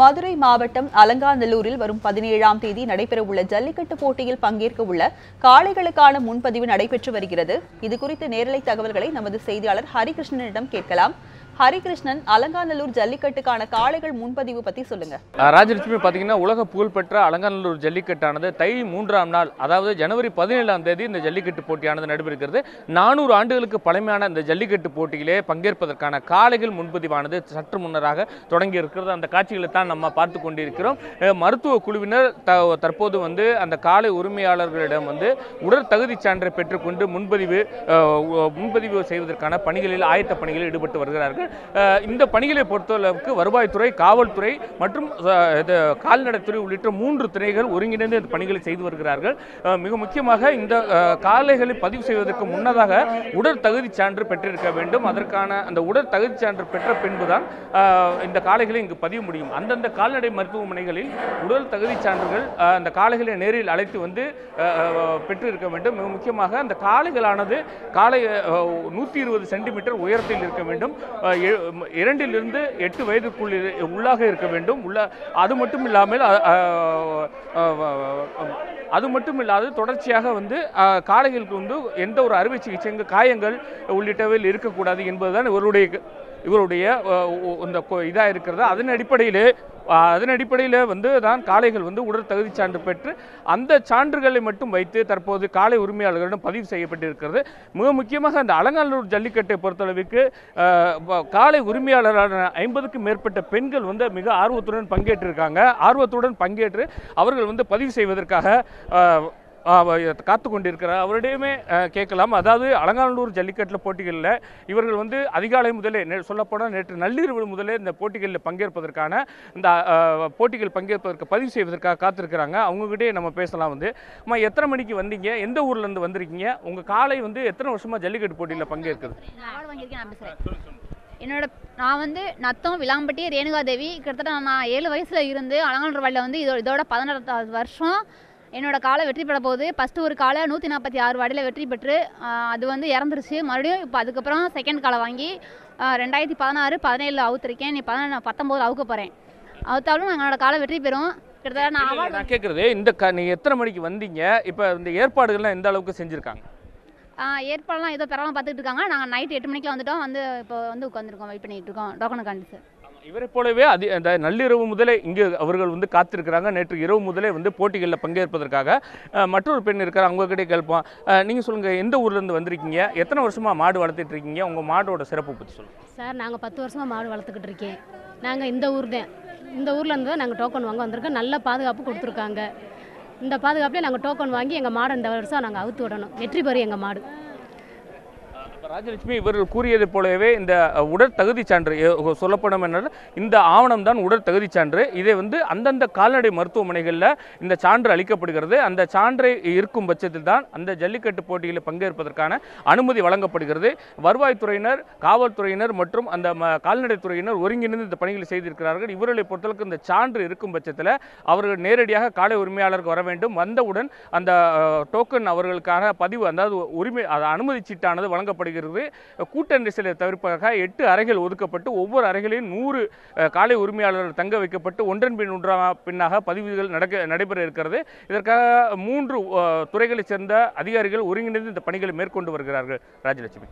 மதுரை மாவட்டம் அலங்காநல்லூரில் வரும் பதினேழாம் தேதி நடைபெறவுள்ள ஜல்லிக்கட்டு போட்டியில் பங்கேற்க உள்ள காளைகளுக்கான முன்பதிவு நடைபெற்று வருகிறது. இது குறித்த நேரலை தகவல்களை நமது செய்தியாளர் ஹரிகிருஷ்ணனிடம் கேட்கலாம். ஹரிகிருஷ்ணன் அலங்காநல்லூர் ஜல்லிக்கட்டுக்கான காளைகள் முன்பதிவு பத்தி சொல்லுங்க. ராஜலட்சுமி பாத்தீங்கன்னா உலக புகழ்பெற்ற அலங்காநல்லூர் ஜல்லிக்கட்டானது தை மூன்றாம் நாள் அதாவது ஜனவரி பதினேழாம் தேதி இந்த ஜல்லிக்கட்டு போட்டியானது நடைபெறுகிறது. நானூறு ஆண்டுகளுக்கு பழமையான இந்த ஜல்லிக்கட்டு போட்டியிலே பங்கேற்பதற்கான காளைகள் முன்பதிவானது சற்று முன்னராக தொடங்கி இருக்கிறது. அந்த காட்சிகளை தான் நம்ம பார்த்து கொண்டிருக்கிறோம். மருத்துவ குழுவினர் த தற்போது வந்து அந்த காளை உரிமையாளர்களிடம் வந்து உடற் தகுதி சான்றை பெற்றுக்கொண்டு முன்பதிவு முன்பதிவு செய்வதற்கான பணிகளில் ஆயத்த பணிகளில் ஈடுபட்டு வருகிறார்கள். இந்த பணிகளை பொறுத்தளவுக்கு வருவாய்த்துறை காவல்துறை மற்றும் இது கால்நடைத்துறை உள்ளிட்ட மூன்று துறைகள் ஒருங்கிணைந்து இந்த பணிகளை செய்து வருகிறார்கள். மிக முக்கியமாக இந்த காலைகளை காளைகளை பதிவு செய்வதற்கு முன்னதாக உடற் தகுதி சான்று பெற்றிருக்க வேண்டும். அதற்கான அந்த உடற் தகுதி சான்று பெற்ற பின்புதான் இந்த காளைகளை இங்கு பதிய முடியும். அந்தந்த கால்நடை மருத்துவமனைகளில் உடல் தகுதி சான்றுகள் அந்த காளைகளை நேரில் அழைத்து வந்து பெற்றிருக்க வேண்டும். மிக முக்கியமாக அந்த காளைகளானது காளை நூற்றி இருபது சென்டிமீட்டர் உயரத்தில் இருக்க வேண்டும். இரண்டிலிருந்து எட்டு வயதுக்குள் உள்ளாக இருக்க வேண்டும். உள்ள அது மட்டும் இல்லாமல் அது மட்டும் இல்லாது தொடர்ச்சியாக வந்து காளைகளுக்கு வந்து எந்த ஒரு அறுவை சிகிச்சைங்க காயங்கள் உள்ளிட்டவையில் இருக்கக்கூடாது என்பதுதான் இவருடைய இவருடைய இந்த இதாக இருக்கிறது அதன் அடிப்படையிலே அதன் அடிப்படையில் வந்து தான் காளைகள் வந்து உடல் தகுதி சான்று பெற்று அந்த சான்றுகளை மட்டும் வைத்து தற்போது காளை உரிமையாளர்களிடம் பதிவு செய்யப்பட்டிருக்கிறது. மிக முக்கியமாக அந்த அலங்காநல்லூர் ஜல்லிக்கட்டை பொறுத்தளவுக்கு காளை உரிமையாளரான ஐம்பதுக்கும் மேற்பட்ட பெண்கள் வந்து மிக ஆர்வத்துடன் பங்கேற்றிருக்காங்க. ஆர்வத்துடன் பங்கேற்று அவர்கள் வந்து பதிவு செய்வதற்காக காத்து கொண்டிருக்கிறார் அவரிடையுமே கேட்கலாம். அதாவது அலங்காநல்லூர் ஜல்லிக்கட்டில் போட்டிகளில் இவர்கள் வந்து அதிகாலை முதலே சொல்லப்போனால் நேற்று நள்ளிரவு முதலே இந்த போட்டிகளில் பங்கேற்பதற்கான இந்த போட்டிகள் பங்கேற்பதற்கு பதிவு செய்வதற்காக காத்திருக்கிறாங்க. அவங்ககிட்டே நம்ம பேசலாம் வந்து. அம்மா எத்தனை மணிக்கு வந்தீங்க? எந்த ஊர்லேருந்து வந்திருக்கீங்க? உங்கள் காலை வந்து எத்தனை வருஷமா ஜல்லிக்கட்டு போட்டியில் பங்கேற்குது? என்னோட நான் வந்து நத்தம் விளாம்பட்டி ரேணுகா தேவி கிட்டத்தட்ட நான் ஏழு வயசில் இருந்து அலங்காநல்லூர் வழியில் வந்து இதோ இதோட பதினெட்டாவது வருஷம் என்னோட காலை வெற்றி பெற போகுது. ஃபஸ்ட்டு ஒரு காலை நூற்றி நாற்பத்தி ஆறு வாடியில் வெற்றி பெற்று அது வந்து இறந்துருச்சு. மறுபடியும் இப்போ அதுக்கப்புறம் செகண்ட் காலை வாங்கி ரெண்டாயிரத்தி பதினாறு பதினேழில் அவுத்துருக்கேன். நீ பதினேழு பத்தொம்போது அவுக்க போகிறேன் அவுத்தாலும் என்னோட காலை வெற்றி பெறும். கிட்டத்தட்ட நான் நான் கேட்குறது இந்த க நீங்க எத்தனை மணிக்கு வந்தீங்க? இப்போ இந்த ஏற்பாடுகள்லாம் எந்த அளவுக்கு செஞ்சுருக்காங்க? ஏற்பாடெல்லாம் ஏதோ பெறலாம் பார்த்துட்டு இருக்காங்க. நாங்கள் நைட் எட்டு மணிக்கு வந்துட்டோம். வந்து இப்போ வந்து உட்காந்துருக்கோம் வெயிட் பண்ணிட்டு இருக்கோம். டோக்கனுக்காண்டி சார். இவரை போலவே அது அந்த நள்ளிரவு முதலே இங்கு அவர்கள் வந்து காத்திருக்கிறாங்க. நேற்று இரவு முதலே வந்து போட்டிகளில் பங்கேற்பதற்காக. மற்றொரு பெண் இருக்கிற உங்ககிட்ட கேட்போம். நீங்கள் சொல்லுங்கள் எந்த ஊர்லேருந்து வந்திருக்கீங்க? எத்தனை வருஷமாக மாடு வளர்த்துட்டு இருக்கீங்க? உங்கள் மாடோட சிறப்பு பற்றி சொல்லுங்கள் சார் நாங்கள் பத்து வருஷமாக மாடு வளர்த்துக்கிட்டு இருக்கேன். நாங்கள் இந்த ஊர் தான். இந்த ஊரில் இருந்து தான் நாங்கள் டோக்கன் வாங்க வந்திருக்கோம். நல்ல பாதுகாப்பு கொடுத்துருக்காங்க. இந்த பாதுகாப்புலேயே நாங்கள் டோக்கன் வாங்கி எங்கள் மாடை இந்த வருஷம் நாங்கள் அவுத்து விடணும். வெற்றி பெறும் எங்கள் மாடு. ராஜலட்சுமி இவர்கள் கூறியது போலவே இந்த அஹ், உடற் தகுதி சான்று சொல்லப்படும் என்றால் இந்த ஆவணம் தான் உடற் தகுதி சான்று. இதை வந்து அந்தந்த கால்நடை மருத்துவமனைகளில் இந்த சான்று அளிக்கப்படுகிறது. அந்த சான்றை இருக்கும் பட்சத்தில் தான் அந்த ஜல்லிக்கட்டு போட்டியில் பங்கேற்பதற்கான அனுமதி வழங்கப்படுகிறது. வருவாய்த்துறையினர் காவல்துறையினர் மற்றும் அந்த ம- கால்நடைத்துறையினர் ஒருங்கிணைந்து இந்த பணிகளை செய்திருக்கிறார்கள். இவர்களை பொறுத்தளவுக்கு இந்த சான்று இருக்கும் பட்சத்தில் அவர்கள் நேரடியாக காலை உரிமையாளருக்கு வர வேண்டும். வந்தவுடன் அந்த டோக்கன் அவர்களுக்கான பதிவு அதாவது உரிமை அது அனுமதி சீட்டானது வழங்கப்படுகிறது. கூட்ட நெரிசலை தவிர்ப்பதற்காக எட்டு அறைகள் ஒதுக்கப்பட்டு ஒவ்வொரு அறைகளிலும் நூறு காலை உரிமையாளர்கள் தங்க வைக்கப்பட்டு ஒன்றன் பின் ஒன்றாக பின்னாக பதிவுகள் நடக்க நடைபெற இருக்கிறது. இதற்காக மூன்று துறைகளைச் சேர்ந்த அதிகாரிகள் ஒருங்கிணைந்து இந்த பணிகளை மேற்கொண்டு வருகிறார்கள். ராஜலட்சுமி.